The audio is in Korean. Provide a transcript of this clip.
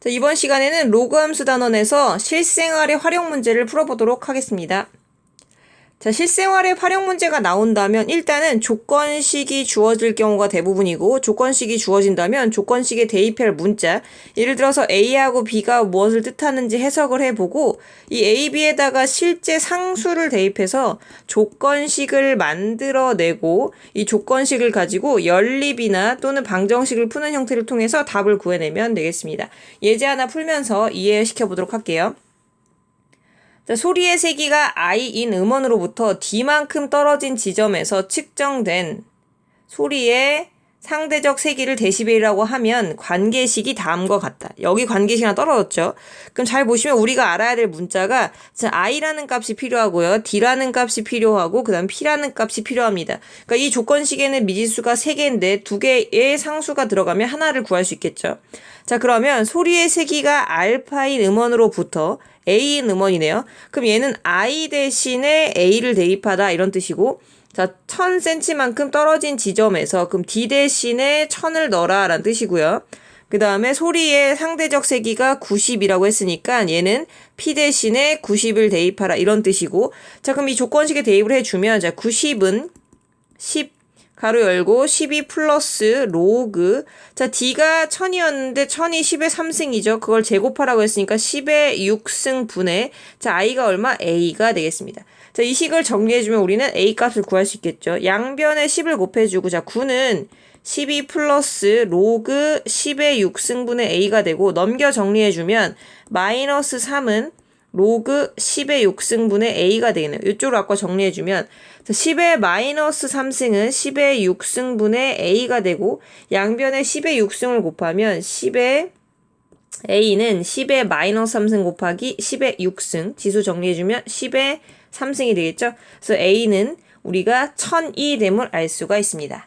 자, 이번 시간에는 로그 함수 단원에서 실생활의 활용 문제를 풀어보도록 하겠습니다. 자, 실생활의 활용 문제가 나온다면 일단은 조건식이 주어질 경우가 대부분이고 조건식이 주어진다면 조건식에 대입할 문자 예를 들어서 A하고 B가 무엇을 뜻하는지 해석을 해보고 이 A, B에다가 실제 상수를 대입해서 조건식을 만들어내고 이 조건식을 가지고 연립이나 또는 방정식을 푸는 형태를 통해서 답을 구해내면 되겠습니다. 예제 하나 풀면서 이해시켜 보도록 할게요. 자, 소리의 세기가 I인 음원으로부터 D만큼 떨어진 지점에서 측정된 소리의 상대적 세기를 데시벨이라고 하면 관계식이 다음과 같다. 여기 관계식 하나 떨어졌죠. 그럼 잘 보시면 우리가 알아야 될 문자가 자, i라는 값이 필요하고요. d라는 값이 필요하고 그다음 p라는 값이 필요합니다. 그러니까 이 조건식에는 미지수가 3개인데 2개의 상수가 들어가면 하나를 구할 수 있겠죠. 자, 그러면 소리의 세기가 알파인 음원으로부터 A인 음원이네요. 그럼 얘는 I 대신에 A를 대입하다 이런 뜻이고 자, 1000cm만큼 떨어진 지점에서 그럼 D 대신에 1000을 넣어라 라는 뜻이고요. 그 다음에 소리의 상대적 세기가 90이라고 했으니까 얘는 P 대신에 90을 대입하라 이런 뜻이고 자 그럼 이 조건식에 대입을 해주면 자 90은 10 가로 열고 12 플러스 로그 자 D가 1000이었는데 1000이 10의 3승이죠. 그걸 제곱하라고 했으니까 10의 6승 분의 자 I가 얼마? A가 되겠습니다. 자, 이 식을 정리해주면 우리는 A 값을 구할 수 있겠죠. 양변에 10을 곱해주고 자 9는 12 플러스 로그 10의 6승분의 A가 되고 넘겨 정리해주면 마이너스 3은 로그 10의 6승분의 A가 되겠네요. 이쪽으로 아까 정리해주면 10의 마이너스 3승은 10의 6승분의 A가 되고 양변에 10의 6승을 곱하면 10의 A는 10의 마이너스 3승 곱하기 10의 6승 지수 정리해주면 10의 3승이 되겠죠. 그래서 A는 우리가 1002 됨을 알 수가 있습니다.